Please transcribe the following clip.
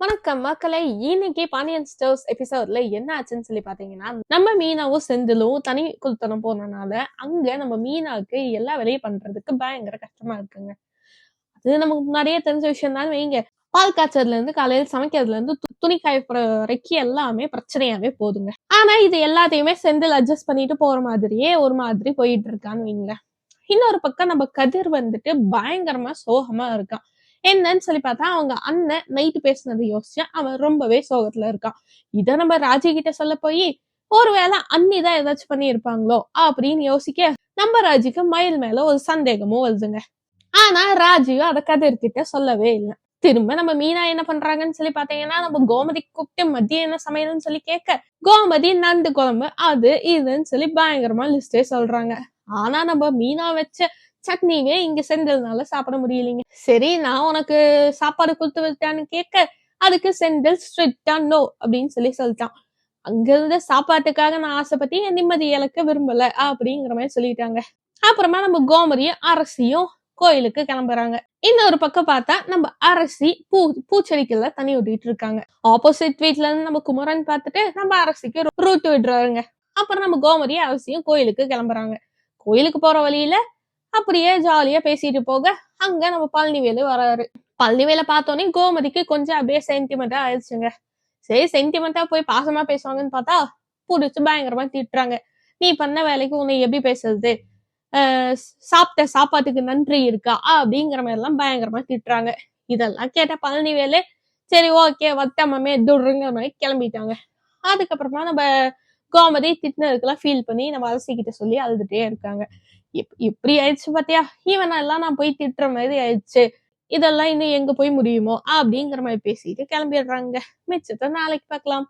வணக்கம் மக்களே. இன்னைக்கு பாண்டியன் ஸ்டோர்ஸ் எபிசோட்ல என்ன ஆச்சுன்னு சொல்லி பாத்தீங்கன்னா நம்ம மீனாவும் செந்திலும் தனி குழுத்தனம் போனனால அங்க நம்ம மீனாவுக்கு எல்லா வேலையும் பண்றதுக்கு பயங்கர கஷ்டமா இருக்குங்க. அது நமக்கு முன்னாடியே தெரிஞ்ச விஷயம் தான். வைங்க பால் காய்ச்சதுல இருந்து காலையில சமைக்கிறதுல இருந்து து- துணி காய வரைக்கும் எல்லாமே பிரச்சனையாவே போதுங்க. ஆனா இது எல்லாத்தையுமே செந்தில் அட்ஜஸ்ட் பண்ணிட்டு போற மாதிரியே ஒரு மாதிரி போயிட்டு இருக்கான்னு வைங்க இன்னொரு பக்கம் நம்ம கதிர் வந்துட்டு பயங்கரமா சோகமா இருக்கான். என்னன்னு சொல்லி பார்த்தா அவங்க அண்ணன் நைட்டு பேசுனதை யோசிச்சு அவன் ரொம்பவே சோகத்துல இருக்கான். இதை நம்ம ராஜி கிட்ட சொல்ல போய் ஒருவேளை அண்ணி தான் ஏதாச்சும் பண்ணி இருப்பாங்களோ அப்படின்னு யோசிக்க நம்ம ராஜிக்கு மயில் மேல ஒரு சந்தேகமும் வருதுங்க. ஆனா ராஜியும் அதை கதிர்கிட்ட சொல்லவே இல்லை. திரும்ப நம்ம மீனா என்ன பண்றாங்கன்னு சொல்லி பாத்தீங்கன்னா நம்ம கோமதி கூப்பிட்டு மதியம் என்ன சமையல்னு சொல்லி கேட்க கோமதி நண்டு குழம்பு அது இதுன்னு சொல்லி பயங்கரமா லிஸ்டே சொல்றாங்க. ஆனா நம்ம மீனா வச்ச சட்னிவே இங்க செந்தில்னால சாப்பிட முடியலைங்க. சரி நான் உனக்கு சாப்பாடு கொடுத்து விட்டான்னு கேட்க அதுக்கு செந்தில் ஸ்ட்ரிக்டா நோ அப்படின்னு சொல்லி சொல்லிட்டான். அங்க இருந்த சாப்பாட்டுக்காக நான் ஆசைப்பட்டு என் நிம்மதி இழக்க விரும்பல அப்படிங்கிற மாதிரி சொல்லிட்டாங்க. அப்புறமா நம்ம கோமரியும் அரசியும் கோயிலுக்கு கிளம்புறாங்க. இன்னொரு பக்கம் பார்த்தா நம்ம அரசி பூ பூச்செடிக்கல தண்ணி விட்டுட்டு இருக்காங்க. ஆப்போசிட் வீட்ல இருந்து நம்ம குமரன் பார்த்துட்டு நம்ம அரசிக்கு ரூட் விடுறாருங்க அப்புறம் நம்ம கோமரியும் அரசியும் கோயிலுக்கு கிளம்புறாங்க. கோயிலுக்கு போற வழியில அப்படியே ஜாலியா பேசிட்டு போக அங்க நம்ம பழனிவேலு வராரு. பழனிவேலை பார்த்தோன்னே கோமதிக்கு கொஞ்சம் அப்படியே சென்டிமெண்டா ஆயிடுச்சுங்க. சரி சென்டிமெண்டா போய் பாசமா பேசுவாங்கன்னு பார்த்தா புடிச்சு பயங்கரமா திட்டுறாங்க. நீ பண்ண வேலைக்கு உன்னை எப்படி பேசுறது? ஆஹ் சாப்பிட்ட சாப்பாட்டுக்கு நன்றி இருக்கா? அப்படிங்கிற மாதிரி எல்லாம் பயங்கரமா திட்டுறாங்க. இதெல்லாம் கேட்ட பழனிவேலு சரி ஓகே வத்தமாமே துடுங்கிற மாதிரி கிளம்பிட்டாங்க. அதுக்கப்புறமா நம்ம கோமதி திட்டினதுக்கெல்லாம் ஃபீல் பண்ணி நம்ம அரசிக்கிட்ட சொல்லி அழுதுட்டே இருக்காங்க. இப்- இப்படி ஆயிடுச்சு பாத்தியா? ஈவன் எல்லாம் நான் போய் திட்டுற மாதிரி ஆயிடுச்சு. இதெல்லாம் இன்னும் எங்க போய் முடியுமோ? அப்படிங்கிற மாதிரி பேசிட்டு கிளம்பிடுறாங்க. மிச்சத்தை நாளைக்கு பார்க்கலாம்.